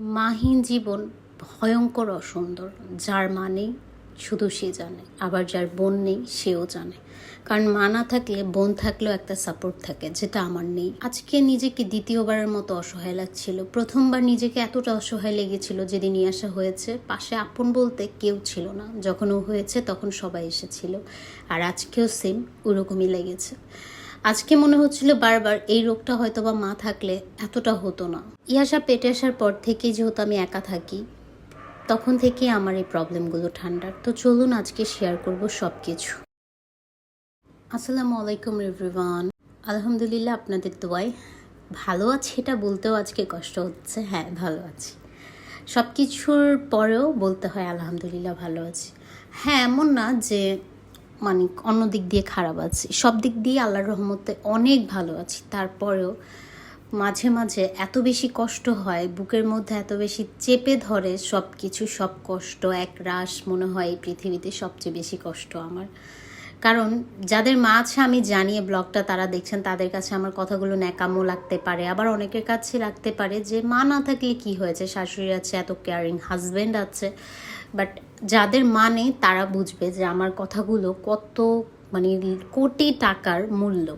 মাহীন জীবন ভয়ঙ্কর অসুন্দর, যার মানে শুধু সে জানে। আবার যার বোন নেই, সেও জানে। কারণ মা না থাকলে, বোন থাকলেও একটা সাপোর্ট থাকে, যেটা আমার নেই। আজকে নিজেকে দ্বিতীয়বারের মতো অসহায় লাগছিল। প্রথমবার নিজেকে এতটা অসহায় লেগেছিল যেদিন নিয়ে আসা হয়েছে। পাশে আপন বলতে কেউ ছিল না। যখন ও হয়েছে, তখন সবাই এসেছিল। আর আজকেও সেম ওরকমই লেগেছে। আজকে মনে হচ্ছিল বারবার এই রোগটা হয়তো বা মা থাকলে এতটা হতো না। ইয়াসা পেটে আসার পর থেকে যেহেতু আমি একা থাকি, তখন থেকে আমার এই প্রবলেমগুলো ঠান্ডার। তো চলুন আজকে শেয়ার করব সব কিছু আসসালামু আলাইকুম এভরিওয়ান আলহামদুলিল্লাহ আপনাদের দোয়ায় ভালো আছে, এটা বলতেও আজকে কষ্ট হচ্ছে। হ্যাঁ ভালো আছি। সব কিছুর পরেও বলতে হয় আলহামদুলিল্লাহ ভালো আছি। হ্যাঁ এমন না যে মানে অন্য দিক দিয়ে খারাপ আছি। সব দিক দিয়ে আল্লাহর রহমতে অনেক ভালো আছি। তারপরেও মাঝে মাঝে এত বেশি কষ্ট হয়, বুকের মধ্যে এত বেশি চেপে ধরে সব কিছু সব কষ্ট, এক রাস মনে হয় এই পৃথিবীতে সবচেয়ে বেশি কষ্ট আমার। কারণ যাদের মা আছে আমি জানি, এই ব্লগটা তারা দেখছেন, তাদের কাছে আমার কথাগুলো ন্যাকামো লাগতে পারে। আবার অনেকের কাছে লাগতে পারে যে, মা না থাকলে কি হয়েছে? শাশুড়ি আছে, এত কেয়ারিং হাজব্যান্ড আছে। বাট যাদের মানে তারা বুঝবে যে আমার কথাগুলো কত মানে কোটি টাকার মূল্য।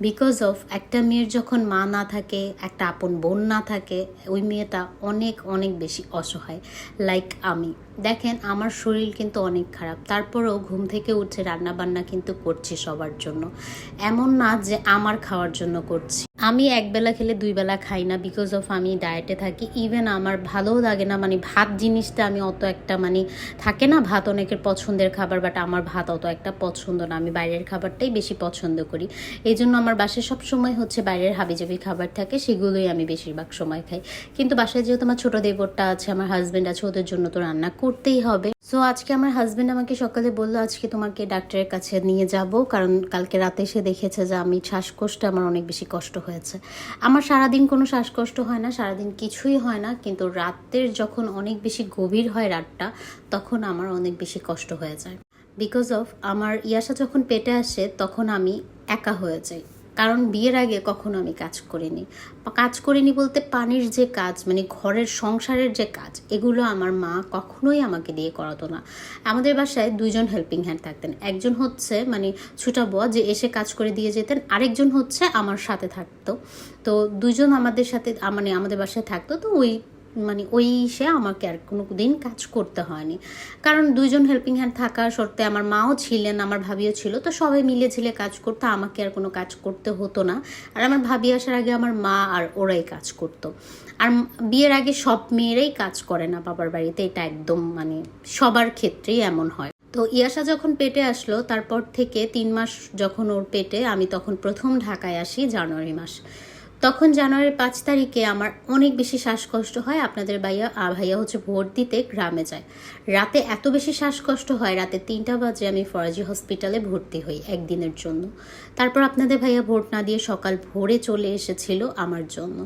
বিকজ অফ একটা মেয়ের যখন মা না থাকে, একটা আপন বোন না থাকে, ওই মেয়েটা অনেক অনেক বেশি অসহায় লাইক আমি। দেখেন, আমার শরীর কিন্তু অনেক খারাপ। তারপরেও ঘুম থেকে উঠে রান্না বান্না কিন্তু করছি সবার জন্য। এমন না যে আমার খাওয়ার জন্য করছি। আমি একবেলা খেলে দুই বেলা খাই না বিকজ অফ আমি ডায়েটে থাকি। ইভেন আমার ভালোও লাগে না মানে ভাত জিনিসটা আমি অত একটা মানে থাকে না, ভাত অনেকের পছন্দের খাবার বাট আমার ভাত অত একটা পছন্দ না। আমি বাইরের খাবারটাই বেশি পছন্দ করি। এই জন্য আমার বাসায় সব সময় হচ্ছে বাইরের হাবিজাবি খাবার থাকে, সেগুলোই আমি বেশিরভাগ সময় খাই। কিন্তু বাসায় যেহেতু আমার ছোটো দেবরটা আছে, আমার হাজব্যান্ড আছে, ওদের জন্য তো রান্না করতেই হবে। সো আজকে আমার হাজব্যান্ড আমাকে সকালে বলল, আজকে তোমাকে ডাক্তারের কাছে নিয়ে যাব, কারণ কালকে রাতে এসে দেখেছে যে আমি শ্বাসকষ্টে, আমার অনেক বেশি কষ্ট হয়েছে। আমার সারাদিন কোনো শ্বাসকষ্ট হয় না, সারাদিন কিছুই হয় না, কিন্তু রাতের যখন অনেক বেশি গভীর হয় রাতটা, তখন আমার অনেক বেশি কষ্ট হয়ে যায়। বিকজ অফ আমার ইয়াসা যখন পেটে আসে, তখন আমি একা হয়ে যাই। কারণ বিয়ের আগে কখনো আমি কাজ করিনি। কাজ করিনি বলতে পানির যে কাজ মানে ঘরের সংসারের যে কাজ, এগুলো আমার মা কখনোই আমাকে দিয়ে করাতো না। আমাদের বাসায় দুইজন হেল্পিং হ্যান্ড থাকতেন। একজন হচ্ছে মানে ছুটা বুয়া যে এসে কাজ করে দিয়ে যেতেন। আরেকজন হচ্ছে আমার সাথে থাকতো। তো দুজন আমাদের সাথে মানে আমাদের বাসায় থাকতো। তো ওই মানে ওই সে আমাকে আর কোনো দিন কাজ করতে হয়নি। কারণ দুইজন হেল্পিং হ্যান্ড থাকার সত্ত্বে আমার মাও ছিলেন, আমার ভাবিও ছিল, তো সবাই মিলে ঝিলে কাজ করতো, আমাকে আর কোনো কাজ করতে হতো না। আর আমার ভাবি আসার আগে আমার মা আর ওরাই কাজ করতো। আর বিয়ের আগে সব মেয়েরাই কাজ করে না বাবার বাড়িতে, এটা একদম মানে সবার ক্ষেত্রেই এমন হয়। তো ইয়াসা যখন পেটে আসলো, তারপর থেকে তিন মাস যখন ওর পেটে, আমি তখন প্রথম ঢাকায় আসি জানুয়ারি মাস। তখন জানুয়ারির পাঁচ তারিখে আমার অনেক বেশি শ্বাসকষ্ট হয়। আপনাদের ভাইয়া ভাইয়া হচ্ছে ভোট দিতে গ্রামে যায়। রাতে এত বেশি শ্বাসকষ্ট হয়, রাতে তিনটা বাজে আমি ফরাজি হসপিটালে ভর্তি হই একদিনের জন্য। তারপর আপনাদের ভাইয়া ভোট না দিয়ে সকাল ভোরে চলে এসেছিল আমার জন্য।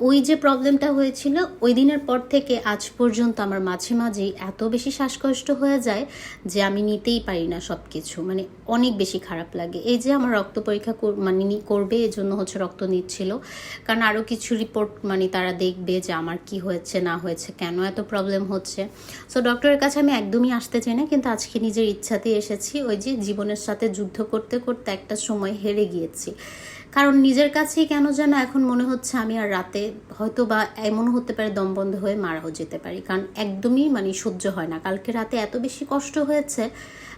ওই যে প্রবলেমটা হয়েছিল, ওই দিনের পর থেকে আজ পর্যন্ত আমার মাঝে মাঝেই এত বেশি শ্বাসকষ্ট হয়ে যায় যে আমি নিতেই পারি না সব কিছু মানে অনেক বেশি খারাপ লাগে। এই যে আমার রক্ত পরীক্ষা মানে করবে এই জন্য হচ্ছে রক্ত নিচ্ছিল। কারণ আরও কিছু রিপোর্ট মানে তারা দেখবে যে আমার কি হয়েছে, না হয়েছে, কেন এত প্রবলেম হচ্ছে। সো ডক্টরের কাছে আমি একদমই আসতে চাই না, কিন্তু আজকে নিজের ইচ্ছাতেই এসেছি। ওই যে জীবনের সাথে যুদ্ধ করতে করতে একটা সময় হেরে গিয়েছি। কারণ নিজের কাছেই কেন যেন এখন মনে হচ্ছে আমি আর রাতে হয়তো বা এমন হতে পারে দম বন্ধ হয়ে মারাও যেতে পারি। কারণ একদমই মানে সহ্য হয় না। কালকে রাতে এত বেশি কষ্ট হয়েছে।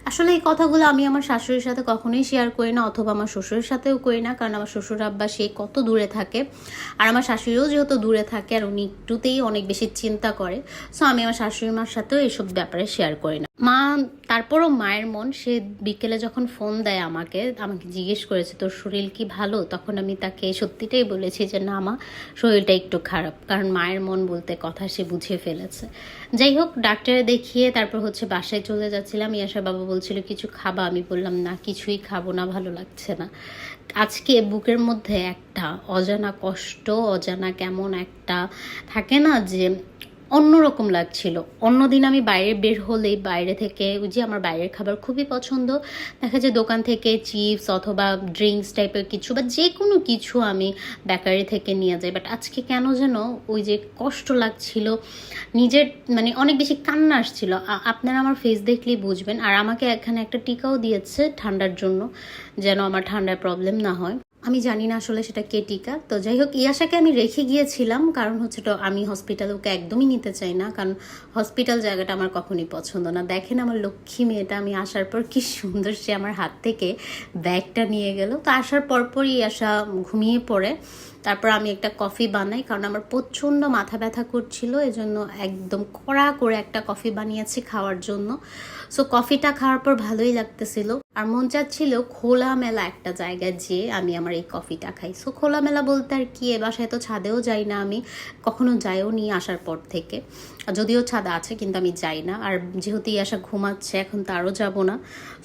আসলে এই কথাগুলো আমি আমার শাশুড়ির সাথে কখনোই শেয়ার করি না, অথবা আমার শ্বশুরের সাথেও করি না। কারণ আমার শ্বশুর আব্বা সে কত দূরে থাকে। আর আমার শাশুড়িও যেহেতু দূরে থাকে, আর উনি একটুতেই অনেক বেশি চিন্তা করে। সো আমি আমার শাশুড়ি মার সাথেও এইসব ব্যাপারে শেয়ার করি না। মা, তারপরও মায়ের মন, সে বিকেলে যখন ফোন দেয় আমাকে আমাকে জিজ্ঞেস করেছে, তোর শরীর কি ভালো? তখন আমি তাকে সত্যিটাই বলেছি যে, না মা, শরীরটা একটু খারাপ। কারণ মায়ের মন বলতে কথা সে বুঝিয়ে ফেলেছে। যাই হোক, ডাক্তারে দেখিয়ে তারপর হচ্ছে বাসায় চলে যাচ্ছিলাম। ইয়াসা বাবা বলছিল, কিছু খাবা? আমি বললাম, না, কিছুই খাব না, ভালো লাগছে না। আজকে বুকের মধ্যে একটা অজানা কষ্ট, অজানা কেমন একটা থাকে না যে অন্যরকম লাগছিল। অন্যদিন আমি বাইরে বের হলেই বাইরে থেকে ওই যে আমার বাইরের খাবার খুবই পছন্দ। দেখা যায় দোকান থেকে চিপস অথবা ড্রিঙ্কস টাইপের কিছু বা যে কোনো কিছু আমি বেকারি থেকে নিয়ে যাই। বাট আজকে কেন যেন ওই যে কষ্ট লাগছিল, নিজের মানে অনেক বেশি কান্না আসছিল। আপনারা আমার ফেস দেখলেই বুঝবেন। আর আমাকে এখানে একটা টিকাও দিয়েছে ঠান্ডার জন্য, যেন আমার ঠান্ডার প্রবলেম না হয়। আমি জানি না আসলে সেটা কে টিকা। তো যাই হোক ইয়াশাকে আমি রেখে গিয়েছিলাম, কারণ হচ্ছে তো আমি হসপিটাল ওকে একদমই নিতে চাই না, কারণ হসপিটাল জায়গাটা আমার কখনই পছন্দ না। দেখেন আমার লক্ষ্মী মেয়েটা, আমি আসার পর কি সুন্দর সে আমার হাত থেকে ব্যাগটা নিয়ে গেল। তো আসার পরপরই ইয়াশা ঘুমিয়ে পড়ে। তারপর আমি একটা কফি বানাই, কারণ আমার প্রচণ্ড মাথা ব্যথা করছিল, এজন্য একদম কড়া করে একটা কফি বানিয়েছি খাওয়ার জন্য। সো কফিটা খাওয়ার পর ভালোই লাগতেছিল। আর মন চাচ্ছিল খোলামেলা একটা জায়গায় যেয়ে আমি আমার এই কফিটা খাই। সো খোলামেলা বলতে আর কি, এ বাসায় তো ছাদেও যাই না আমি, কখনো যাইও নি আসার পর থেকে। যদিও ছাদ আছে, কিন্তু আমি যাই না। আর যেহেতু ইয়াসা ঘুমাচ্ছে, এখন তারও যাব না।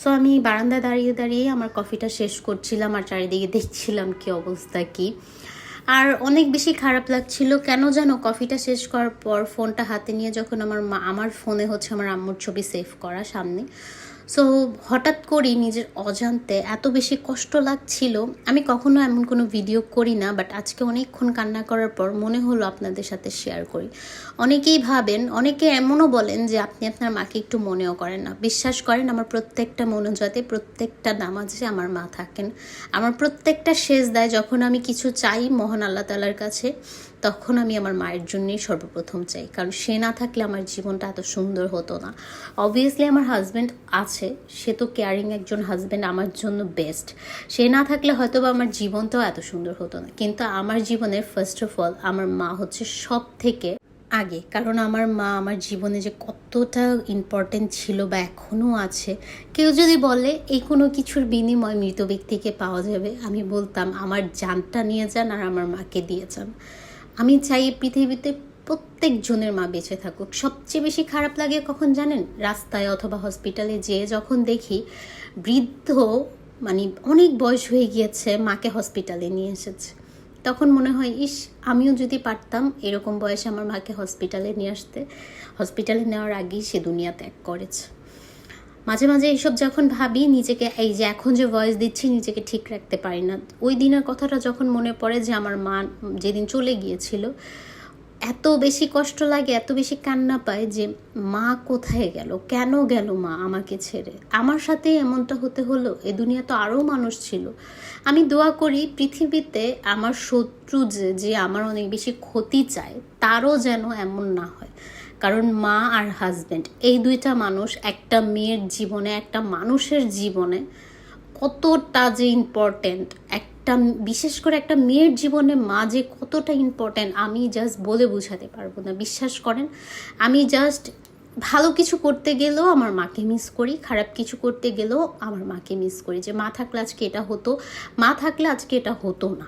সো আমি বারান্দায় দাঁড়িয়ে দাঁড়িয়ে আমার কফিটা শেষ করছিলাম, আর চারিদিকে দেখছিলাম কি অবস্থা কি। আর অনেক বেশি খারাপ লাগছিল কেন যেন কফিটা শেষ করার পর ফোনটা হাতে নিয়ে যখন আমার মা, আমার ফোনে হচ্ছে আমার আম্মুর ছবি সেভ করা সামনে। সো হঠাৎ করেই নিজের অজান্তে এত বেশি কষ্ট লাগছিল। আমি কখনো এমন কোনো ভিডিও করি না বাট আজকে অনেকক্ষণ কান্না করার পর মনে হলো আপনাদের সাথে শেয়ার করি। অনেকেই ভাবেন, অনেকে এমনও বলেন যে আপনি আপনার মাকে একটু মনেও করেন না। বিশ্বাস করেন, আমার প্রত্যেকটা মনোজাতে প্রত্যেকটা নামাজে আমার মা থাকেন। আমার প্রত্যেকটা শেষ দেয় যখন আমি কিছু চাই মহান আল্লাহ তালার কাছে। তখন আমি আমার মায়ের জন্যই সর্বপ্রথম চাই। কারণ সে না থাকলে আমার জীবনটা এত সুন্দর হতো না। অবভিয়াসলি আমার হাজব্যান্ড আছে, সে তো কেয়ারিং একজন হাজব্যান্ড আমার জন্য বেস্ট সে না থাকলে হয়তো বা আমার জীবনটাও এত সুন্দর হতো না। কিন্তু আমার জীবনের ফার্স্ট অফ অল আমার মা হচ্ছে সব থেকে আগে। কারণ আমার মা আমার জীবনে যে কতটা ইম্পর্টেন্ট ছিল বা এখনও আছে, কেউ যদি বলে এই কোনো কিছুর বিনিময় মৃত ব্যক্তিকে পাওয়া যাবে, আমি বলতাম, আমার জানটা নিয়ে যান আর আমার মাকে দিয়ে যান। আমি চাই পৃথিবীতে প্রত্যেক জনের মা বেঁচে থাকুক। সবচেয়ে বেশি খারাপ লাগে কখন জানেন? রাস্তায় অথবা হসপিটালে যেয়ে যখন দেখি বৃদ্ধ মানে অনেক বয়স হয়ে গিয়েছে, মাকে হসপিটালে নিয়ে এসেছে। তখন মনে হয়, ইস, আমিও যদি পারতাম এরকম বয়সে আমার মাকে হসপিটালে নিয়ে আসতে। হসপিটালে নেওয়ার আগেই সে দুনিয়া ত্যাগ করেছে। মাঝে মাঝে এইসব যখন ভাবি, নিজেকে, এই যে এখন যে ভয়েস দিচ্ছি, নিজেকে ঠিক রাখতে পারি না। ওই দিনের কথাটা যখন মনে পড়ে যে আমার মা যেদিন চলে গিয়েছিল, এত বেশি কষ্ট লাগে, এত বেশি কান্না পায় যে মা কোথায় গেল? কেন গেল মা আমাকে ছেড়ে? আমার সাথে এমনটা হতে হলো? এ দুনিয়া তো আরও মানুষ ছিল। আমি দোয়া করি পৃথিবীতে আমার শত্রু যে যে আমার অনেক বেশি ক্ষতি চায়, তারও যেন এমন না হয়। কারণ মা আর হাজব্যান্ড এই দুইটা মানুষ একটা মেয়ের জীবনে, একটা মানুষের জীবনে কতটা যে ইম্পর্ট্যান্ট একটা, বিশেষ করে একটা মেয়ের জীবনে মা যে কতটা ইম্পর্ট্যান্ট আমি জাস্ট বলে বোঝাতে পারব না, বিশ্বাস করেন? আমি জাস্ট ভালো কিছু করতে গেলেও আমার মাকে মিস করি, খারাপ কিছু করতে গেলেও আমার মাকে মিস করি। যে মা থাকলে আজকে এটা হতো, মা থাকলে আজকে এটা হতো না।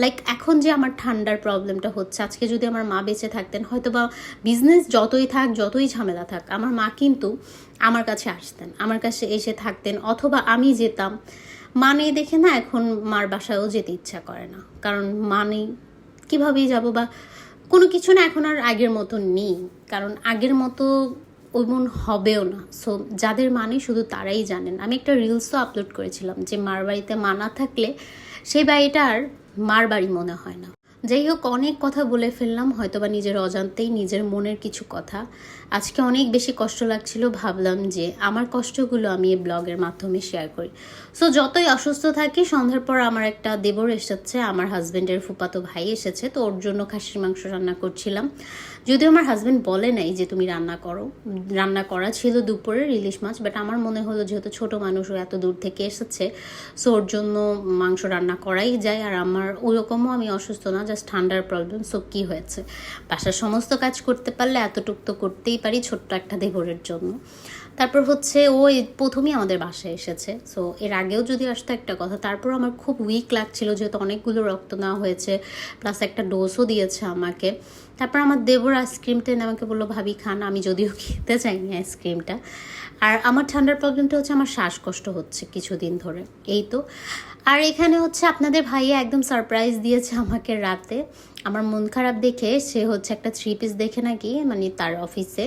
লাইক এখন যে আমার ঠান্ডার প্রবলেমটা হচ্ছে, আজকে যদি আমার মা বেঁচে থাকতেন হয়তো বা বিজনেস যতই থাক, যতই ঝামেলা থাক, আমার মা কিন্তু আমার কাছে আসতেন, আমার কাছে এসে থাকতেন, অথবা আমি যেতাম। মা নেই দেখে না এখন মার বাসায়ও যেতে ইচ্ছা করে না। কারণ মা নেই, কীভাবেই যাব বা কোনো কিছু না এখন আর আগের মতো নেই। কারণ আগের মতো ওমন হবেও না। সো যাদের মানে শুধু তারাই জানেন। আমি একটা রিলসও আপলোড করেছিলাম যে মার বাড়িতে মা না থাকলে সেই বাড়িটা আর মার বাড়ি মনে হয় না। যাই হোক, অনেক কথা বলে ফেললাম, হয়তোবা নিজের অজান্তেই নিজের মনের কিছু কথা। আজকে অনেক বেশি কষ্ট লাগছিল, ভাবলাম যে আমার কষ্টগুলো আমি এই ব্লগের মাধ্যমে শেয়ার করি। সো যতই অসুস্থ থাকি, সন্ধ্যার পর আমার একটা দেবর এসেছে, আমার হাজব্যান্ডের ফুপাতো ভাই এসেছে, তো ওর জন্য খাসির মাংস রান্না করছিলাম। যদিও আমার হাজব্যান্ড বলে নাই যে তুমি রান্না করো। রান্না করা ছিল দুপুরের ইলিশ মাছ বাট আমার মনে হলো যেহেতু ছোট মানুষ, ও এত দূর থেকে এসেছে সো ওর জন্য মাংস রান্না করাই যায়। আর আমার ওরকমও আমি অসুস্থ না জাস্ট ঠান্ডার প্রবলেম সো কী হয়েছে? বাসার সমস্ত কাজ করতে পারলে এতটুক তো করতেই পারি ছোট্ট একটা দেবরের জন্য। তারপর হচ্ছে ও প্রথমেই আমাদের বাসায় এসেছে। সো এর আগেও যদি আসতো একটা কথা তারপর আমার খুব উইক লাগছিল যেহেতু অনেকগুলো রক্ত নেওয়া হয়েছে প্লাস একটা ডোজও দিয়েছে আমাকে। তারপর আমার দেবর আইসক্রিমটা এনে আমাকে বলল, ভাবি, খান, আমি যদিও খেতে চাইনি আইসক্রিমটা আর আমার ঠান্ডার প্রবলেমটা হচ্ছে আমার শ্বাসকষ্ট হচ্ছে কিছুদিন ধরে। এই তো। আর এখানে হচ্ছে আপনাদের ভাইয়া একদম সারপ্রাইজ দিয়েছে আমাকে রাতে। আমার মন খারাপ দেখে সে হচ্ছে একটা থ্রি পিস দেখে নাকি মানে তার অফিসে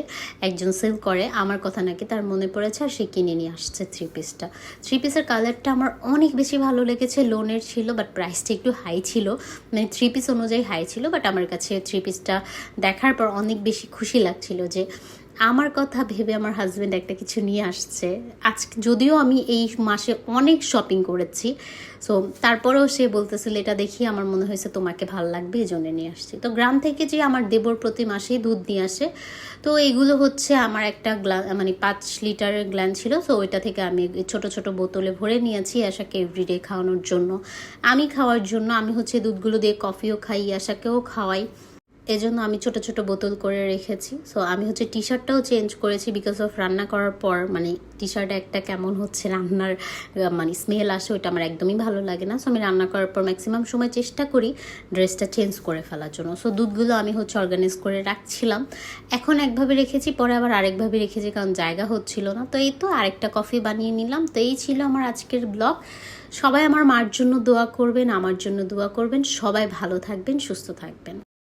একজন সেল করে। আমার কথা নাকি তার মনে পড়েছে আর সে কিনে নিয়ে আসছে থ্রি পিসটা থ্রি পিসের কালারটা আমার অনেক বেশি ভালো লেগেছে লোনের ছিল বাট প্রাইসটা একটু হাই ছিল। মানে থ্রি পিস অনুযায়ী হাই ছিল বাট আমার কাছে থ্রি পিসটা দেখার পর অনেক বেশি খুশি লাগছিল যে আমার কথা ভেবে আমার হাজব্যান্ড একটা কিছু নিয়ে আসছে। আজকে যদিও আমি এই মাসে অনেক শপিং করেছি। সো তারপরেও সে বলতেছিল, এটা দেখি আমার মনে হয়েছে তোমাকে ভালো লাগবে, এই জন্য নিয়ে আসছি। তো গ্রাম থেকে যে আমার দেবর প্রতি মাসেই দুধ নিয়ে আসে। তো এগুলো হচ্ছে আমার একটা গ্লা মানে পাঁচ লিটারের গ্ল্যান ছিল। তো ওইটা থেকে আমি ছোট ছোট বোতলে ভরে নিয়েছি আশাকে এভরিডে খাওয়ানোর জন্য। আমি খাওয়ার জন্য আমি হচ্ছে দুধগুলো দিয়ে কফিও খাই, আশাকেও খাওয়াই। এজন্য আমি ছোট ছোট বোতল করে রেখেছি। সো আমি হচ্ছে টি শার্টটাও চেঞ্জ করেছি বিকজ অফ রান্না করার পর মানে টি শার্ট একটা কেমন হচ্ছে রান্নার মানে স্মেল আসে ওইটা আমার একদমই ভালো লাগে না। সো আমি রান্না করার পর ম্যাক্সিমাম সময় চেষ্টা করি ড্রেসটা চেঞ্জ করে ফেলার জন্য। সো দুধগুলো আমি হচ্ছে অর্গানাইজ করে রাখছিলাম। এখন একভাবে রেখেছি, পরে আবার আরেকভাবে রেখেছি কারণ জায়গা হচ্ছিল না। তো এই তো আরেকটা কফি বানিয়ে নিলাম। তো এই ছিল আমার আজকের ব্লগ সবাই আমার মার জন্য দোয়া করবেন, আমার জন্য দোয়া করবেন। সবাই ভালো থাকবেন, সুস্থ থাকবেন।